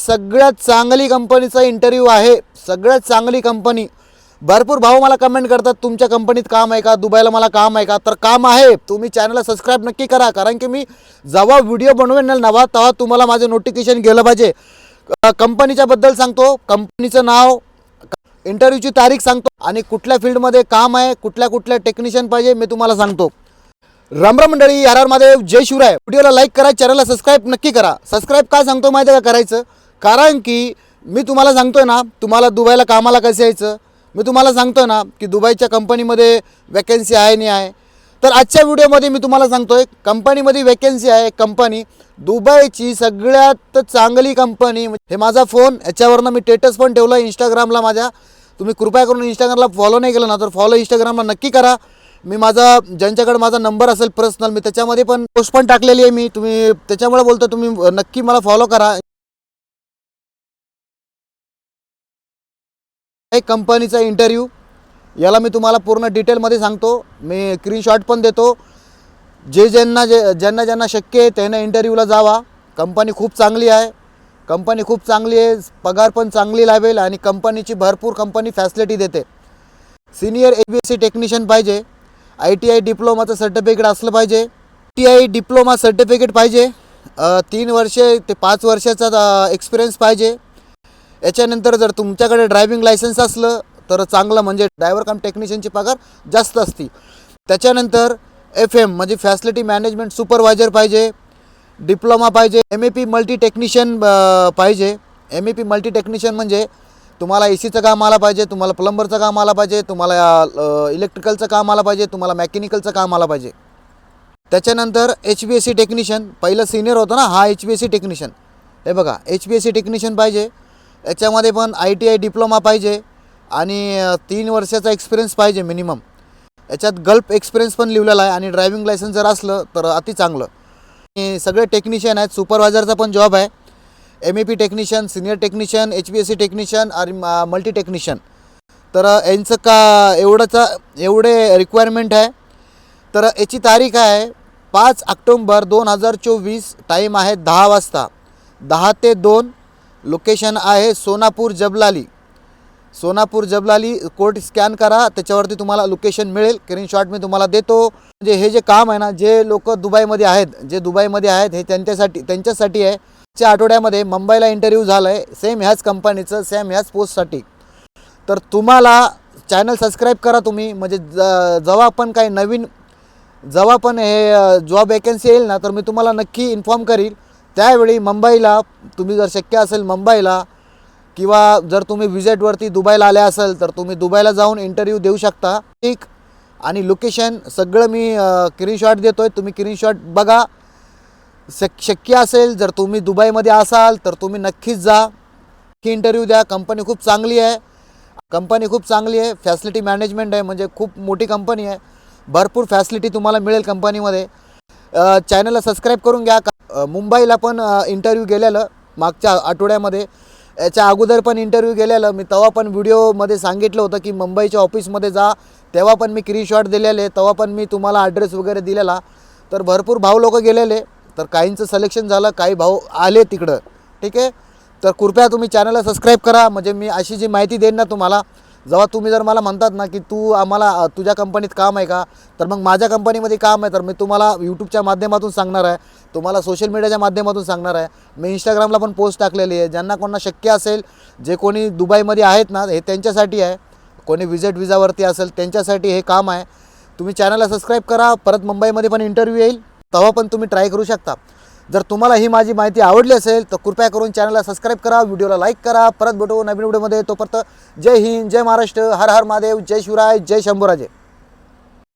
सगळ्यात चांगली कंपनीचा इंटरव्ह्यू आहे. सगळ्यात चांगली कंपनी. भरपूर भाऊ मला कमेंट करतात तुमच्या कंपनीत काम आहे का? दुबईला मला काम आहे का? तर काम आहे. तुम्ही चॅनलला सबस्क्राईब नक्की करा. कारण की मी जेव्हा व्हिडिओ बनवेन नवा तेव्हा तुम्हाला माझे नोटिफिकेशन गेलं पाहिजे. कंपनीच्याबद्दल कंपनीच्या बद्दल सांगतो. कंपनीचं नाव इंटरव्ह्यूची तारीख सांगतो. आणि कुठल्या फील्डमध्ये काम आहे कुठल्या कुठल्या टेक्निशियन पाहिजे मी तुम्हाला सांगतो. रामराम मंडळी हर हर महादेव जय शिवराय. व्हिडिओला लाईक करा चॅनलला सबस्क्राईब नक्की करा. सबस्क्राईब काय सांगतो माहिती आहे का करायचं? कारण की मी तुम्हाला सांगतोय ना तुम्हाला दुबईला कामाला कसं यायचं? मी तुम्हाला सांगतोय ना की दुबईच्या कंपनीमध्ये वॅकन्सी आहे नाही आहे. तर आजच्या व्हिडिओमध्ये मी तुम्हाला सांगतोय कंपनीमध्ये वॅकन्सी आहे कंपनी दुबईची सगळ्यात चांगली कंपनी हे माझा फोन याच्यावरनं मी टेटस पण ठेवलं इंस्टाग्रामला माझ्या. तुम्ही कृपया करून इंस्टाग्रामला फॉलो नाही केलं ना तर फॉलो इंस्टाग्रामला नक्की करा. मी माझा ज्यांच्याकडे माझा नंबर असेल पर्सनल मी त्याच्यामध्ये पण पोस्ट पण टाकलेली आहे मी. तुम्ही त्याच्यामुळे बोलतो तुम्ही नक्की मला फॉलो करा. एक कंपनीचा इंटरव्ह्यू याला मी तुम्हाला पूर्ण डिटेलमध्ये सांगतो. मी स्क्रीनशॉट पण देतो. जे ज्यांना जे ज्यांना ज्यांना शक्य आहे त्यांना इंटरव्ह्यूला जावा. कंपनी खूप चांगली आहे. कंपनी खूप चांगली आहे. पगार पण चांगली लावेल आणि कंपनीची भरपूर कंपनी फॅसिलिटी देते. Senior A B S C technician पाहिजे. आय टी आय डिप्लोमाचं सर्टिफिकेट असलं पाहिजे. टी आय डिप्लोमा सर्टिफिकेट पाहिजे. तीन वर्षे ते पाच वर्षाचा एक्सपिरियन्स पाहिजे. याच्यानंतर जर तुमच्याकडे ड्रायव्हिंग लायसन्स असलं तर चांगलं म्हणजे ड्रायव्हर काम टेक्निशियनची पगार जास्त असते. त्याच्यानंतर एफ एम म्हणजे फॅसिलिटी मॅनेजमेंट सुपरवायझर पाहिजे डिप्लोमा पाहिजे M A P multi technician पाहिजे. M A P multi technician म्हणजे तुम्हाला ए सीचं काम आला पाहिजे तुम्हाला प्लंबरचं काम आला पाहिजे तुम्हाला इलेक्ट्रिकलचं काम आलं पाहिजे तुम्हाला मॅकॅनिकलचं काम आलं पाहिजे. त्याच्यानंतर H B S C technician पहिलं सिनियर होतं ना हा H B S C technician हे बघा H B S C technician पाहिजे. याच्यामध्ये पण आय टी आय डिप्लोमा पाहिजे आणि तीन वर्षाचा एक्सपिरियन्स पाहिजे मिनिमम याच्यात गल्फ एक्सपिरियन्स पण लिहिलेला आहे आणि ड्रायव्हिंग लायसन्स जर असलं तर अति चांगलं. आणि सगळे टेक्निशियन आहेत सुपरवायझरचा पण जॉब आहे. M A P technician senior technician H B S C technician आणि मल्टी टेक्निशियन तर यांचं का एवढंचा एवढे रिक्वायरमेंट आहे. तर याची तारीख आहे पाच ऑक्टोंबर दोन हजार चोवीस. टाईम आहे दहा वाजता. दहा ते दोन लोकेशन आहे सोनापूर जबलाली. सोनापूर जबलाली कोड स्कॅन करा त्याच्यावरती तुम्हाला लोकेशन मिळेल. स्क्रीनशॉट मी तुम्हाला देतो. म्हणजे हे जे काम आहे ना जे लोक दुबईमध्ये आहेत जे दुबईमध्ये आहेत हे त्यांच्यासाठी त्यांच्यासाठी आहे. च्या आठवड्यामध्ये मुंबईला इंटरव्ह्यू झाला आहे सेम ह्याच कंपनीचं सेम ह्याच पोस्टसाठी तर तुम्हाला चॅनल सबस्क्राईब करा तुम्ही. म्हणजे ज जेव्हा पण काही नवीन जेव्हा पण हे जॉब वॅकन्सी येईल ना तर मी तुम्हाला नक्की इन्फॉर्म करील. त्यावेळी मुंबईला तुम्ही जर शक्य असेल मुंबईला किंवा जर तुम्ही विजिटवरती दुबईला आले असेल तर तुम्ही दुबईला जाऊन इंटरव्ह्यू देऊ शकता. ठीक? आणि लोकेशन सगळं मी क्रीनशॉट देतो आहे तुम्ही क्रीनशॉट बघा. शक शक्य असेल जर तुम्ही दुबईमध्ये असाल तर तुम्ही नक्कीच जा. की इंटरव्ह्यू द्या. कंपनी खूप चांगली आहे. कंपनी खूप चांगली आहे. फॅसिलिटी मॅनेजमेंट आहे. म्हणजे खूप मोठी कंपनी आहे. भरपूर फॅसिलिटी तुम्हाला मिळेल कंपनीमध्ये चॅनलला सबस्क्राईब करून घ्या. का- मुंबईला पण इंटरव्ह्यू गेलेलं मागच्या आठवड्यामध्ये. याच्या अगोदर पण इंटरव्ह्यू गेलेलं. मी तेव्हा पण व्हिडिओमध्ये सांगितलं होतं की मुंबईच्या ऑफिसमध्ये जा. तेव्हा पण मी स्क्रीनशॉट दिलेले. तेव्हा पण मी तुम्हाला ॲड्रेस वगैरे दिलेला. तर भरपूर भाऊ लोक गेलेले. तर काहींचं सिलेक्शन झालं काही भाऊ आले तिकडं. ठीक आहे? तर कृपया तुम्ही चॅनलला सबस्क्राईब करा. म्हणजे मी अशी जी माहिती देईन ना तुम्हाला जेव्हा तुम्ही जर मला म्हणतात ना की तू आम्हाला तुझ्या कंपनीत काम आहे का? तर मग माझ्या कंपनीमध्ये काम आहे. तर मी तुम्हाला यूट्यूबच्या माध्यमातून सांगणार आहे. तुम्हाला सोशल मीडियाच्या माध्यमातून सांगणार आहे. मी इंस्टाग्रामला पण पोस्ट टाकलेली आहे. ज्यांना कोणाला शक्य असेल जे कोणी दुबईमध्ये आहेत ना हे त्यांच्यासाठी आहे. कोणी विजिट विजावरती असेल त्यांच्यासाठी हे काम आहे. तुम्ही चॅनलला सबस्क्राईब करा. परत मुंबईमध्ये पण इंटरव्ह्यू येईल. तेव्हा पण तुम्ही ट्राय करू शकता. जर तुम्हाला ही माझी माहिती आवडली असेल तर कृपया करून चॅनलला सबस्क्राईब करा व्हिडिओला लाईक करा. परत भेटू नवीन व्हिडिओमध्ये. तोपर्यंत जय हिंद जय महाराष्ट्र. हर हर महादेव जय शिवराय जय शंभूराजे.